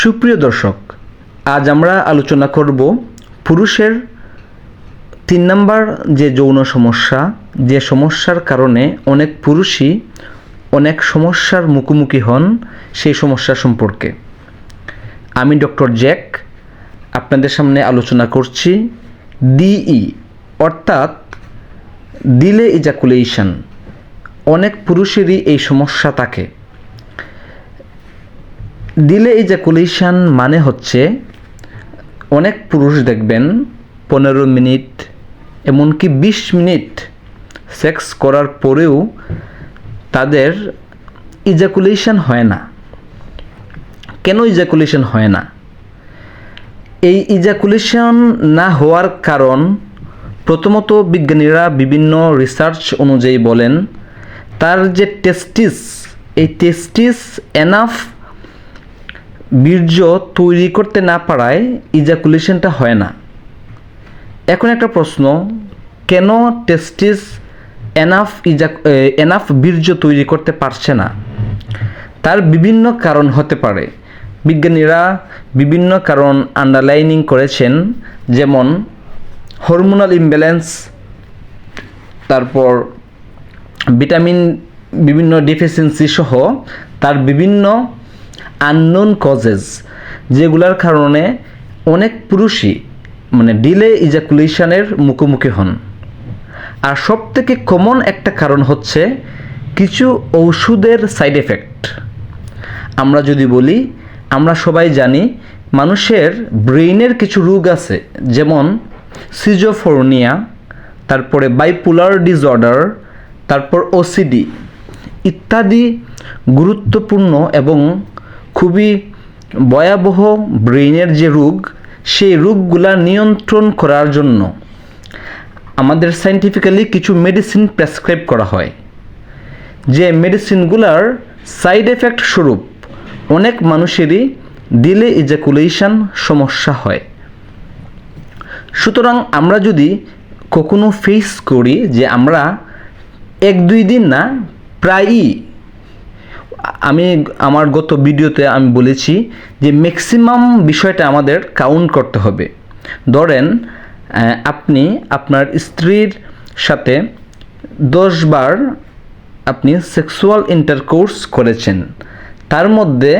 সুপ্রিয় দর্শক, আজ আমরা আলোচনা করব পুরুষের তিন নাম্বার যে যৌন সমস্যা, যে সমস্যার কারণে অনেক পুরুষই অনেক সমস্যার মুখোমুখি হন সেই সমস্যা সম্পর্কে। আমি ডক্টর জ্যাক, আপনাদের সামনে আলোচনা করছি ডিই, অর্থাৎ দিলে ইজাকুলেশন অনেক পুরুষেরই এই সমস্যা থাকে। দিলে ইজাকুলেশন মানে হচ্ছে অনেক পুরুষ দেখবেন পনেরো মিনিট, এমনকি বিশ মিনিট সেক্স করার পরেও তাদের ইজাকুলেশন হয় না। কেন ইজাকুলেশন হয় না? এই ইজাকুলেশন না হওয়ার কারণ প্রথমত বিজ্ঞানীরা বিভিন্ন রিসার্চ অনুযায়ী বলেন, তার যে টেস্টিস এই টেস্টিস এনাফ বীর্য তৈরি করতে না পারায় ইজাকুলেশনটা হয় না। এখন একটা প্রশ্ন, কেন টেস্টিস এনাফ ইজা এনাফ বীর্য তৈরি করতে পারছে না? তার বিভিন্ন কারণ হতে পারে। বিজ্ঞানীরা বিভিন্ন কারণ আন্ডারলাইনিং করেছেন, যেমন হরমোনাল ইমব্যালেন্স তারপর ভিটামিন বিভিন্ন ডিফিসিয়েন্সি সহ তার বিভিন্ন আননোন কজেস যেগুলোর কারণে অনেক পুরুষই মানে ডিলে ইজাকুলেশনের মুখোমুখি হন। আর সব থেকে কমন একটা কারণ হচ্ছে কিছু ঔষধের সাইড এফেক্ট আমরা যদি বলি, আমরা সবাই জানি মানুষের ব্রেইনের কিছু রোগ আছে, যেমন সিজোফোর্নিয়া তারপরে বাইপোলার ডিসঅর্ডার তারপর ওসিডি ইত্যাদি গুরুত্বপূর্ণ এবং খুবই ভয়াবহ ব্রেইনের যে রোগ, সেই রোগগুলা নিয়ন্ত্রণ করার জন্য আমাদের সাইন্টিফিক্যালি কিছু মেডিসিন প্রেসক্রাইব করা হয়। যে মেডিসিনগুলার সাইড এফেক্ট স্বরূপ অনেক মানুষেরই দিলে ইজাকুলেশন সমস্যা হয়। সুতরাং আমরা যদি কখনো ফেস করি যে আমরা এক দুই দিন না, প্রায়ই আমি আমার গত ভিডিওতে আমি বলেছি যে ম্যাক্সিমাম বিষয়টা আমাদের কাউন্ট করতে হবে। ধরেন আপনি আপনার স্ত্রীর সাথে দশবার আপনি সেক্সুয়াল ইন্টারকোর্স করেছেন। তার মধ্যে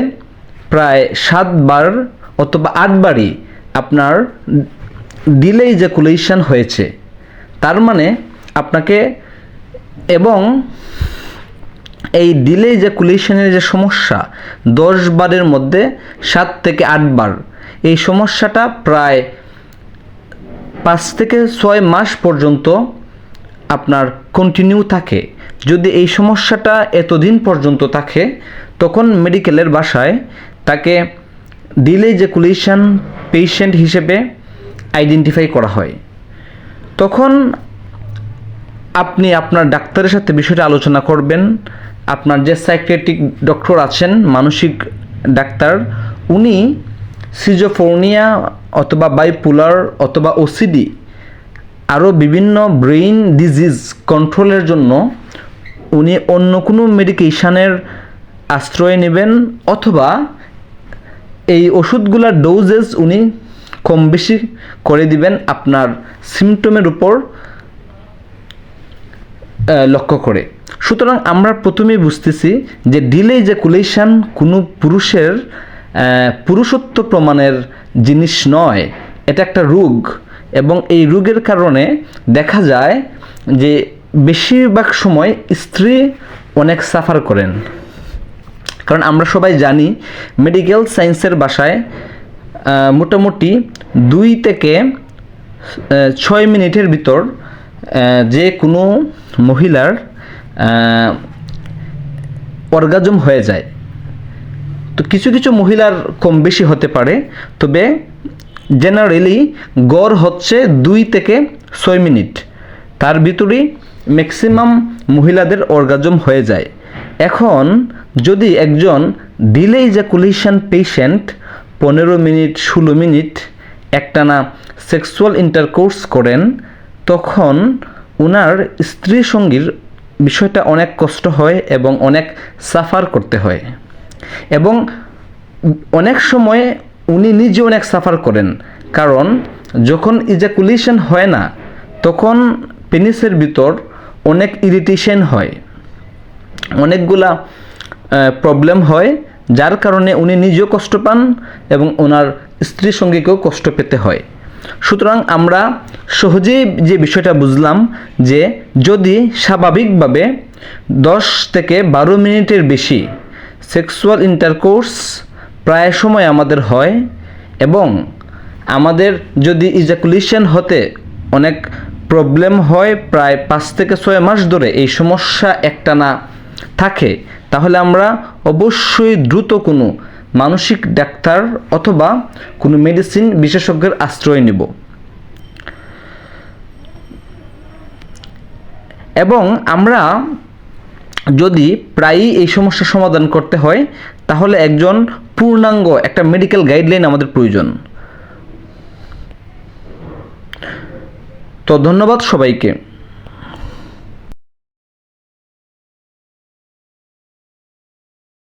প্রায় সাতবার অথবা আটবারই আপনার ডিলে ইজাকুলেশন হয়েছে। তার মানে আপনাকে এবং এই ডিলে ইজাকুলেশনের যে সমস্যা, দশ বারের মধ্যে সাত থেকে আটবার এই সমস্যাটা প্রায় পাঁচ থেকে ছয় মাস পর্যন্ত আপনার কন্টিনিউ থাকে। যদি এই সমস্যাটা এতদিন পর্যন্ত থাকে, তখন মেডিকেলের বাসায় তাকে ডিলে ইজাকুলেশন পেশেন্ট হিসেবে আইডেন্টিফাই করা হয়। তখন আপনি আপনার ডাক্তারের সাথে বিষয়টা আলোচনা করবেন আপনার যে সাইক্রেটিক ডক্টর আছেন, মানসিক ডাক্তার, উনি সিজোফোর্নিয়া অথবা বাইপোলার অথবা ওসিডি আরও বিভিন্ন ব্রেইন ডিজিজ কন্ট্রোলের জন্য উনি অন্য কোনো মেডিকেশানের আশ্রয় নেবেন অথবা এই ওষুধগুলোর ডোজেস উনি কম বেশি করে দিবেন আপনার সিমটমের উপর। লক্ষ্য করে। সুতরাং আমরা প্রথমেই বুঝতেছি যে ডিলে ইজাকুলেশন কোনো পুরুষের পুরুষত্ব প্রমাণের জিনিস নয়। এটা একটা রোগ এবং এই রোগের কারণে দেখা যায় যে বেশিরভাগ সময় স্ত্রী অনেক সাফার করেন। কারণ আমরা সবাই জানি মেডিকেল সায়েন্সের বাসায় মোটামুটি দুই থেকে ছয় মিনিটের ভিতর যে কোনো মহিলার অর্গাজম হয়ে যায়। তো কিছু কিছু মহিলার কম বেশি হতে পারে, তবে জেনারেলি গড় হচ্ছে দুই থেকে ছয় মিনিট। তার ভিতরেই ম্যাক্সিমাম মহিলাদের অর্গাজম হয়ে যায়। এখন যদি একজন ডিলে ইজাকুলেশন পেশেন্ট পনেরো মিনিট, ষোলো মিনিট একটানা সেক্সুয়াল ইন্টারকোর্স করেন, তখন ওনার স্ত্রী সঙ্গীর বিষয়টা অনেক কষ্ট হয় এবং অনেক সাফার করতে হয়। এবং অনেক সময় উনি নিজে অনেক সাফার করেন। কারণ যখন ইজাকুলেশন হয় না, তখন পেনিসের ভিতর অনেক ইরিটেশন হয়। অনেকগুলা প্রবলেম হয়, যার কারণে উনি নিজেও কষ্ট পান এবং ওনার স্ত্রী সঙ্গীকেও কষ্ট পেতে হয়। সুতরাং আমরা সহজেই যে বিষয়টা বুঝলাম যে যদি স্বাভাবিকভাবে দশ থেকে বারো মিনিটের বেশি সেক্সুয়াল ইন্টারকোর্স প্রায় সময় আমাদের হয় এবং আমাদের যদি ইজাকুলেশন হতে অনেক প্রবলেম হয় প্রায় পাঁচ থেকে ছয় মাস ধরে এই সমস্যা একটানা থাকে, তাহলে আমরা অবশ্যই দ্রুত কোনো মানসিক ডাক্তার অথবা কোনো মেডিসিন বিশেষজ্ঞের আশ্রয় নেব। এবং আমরা যদি প্রায়ই এই সমস্যার সমাধান করতে হয়, তাহলে একজন পূর্ণাঙ্গ একটা মেডিকেল গাইডলাইন আমাদের প্রয়োজন। তো ধন্যবাদ সবাইকে।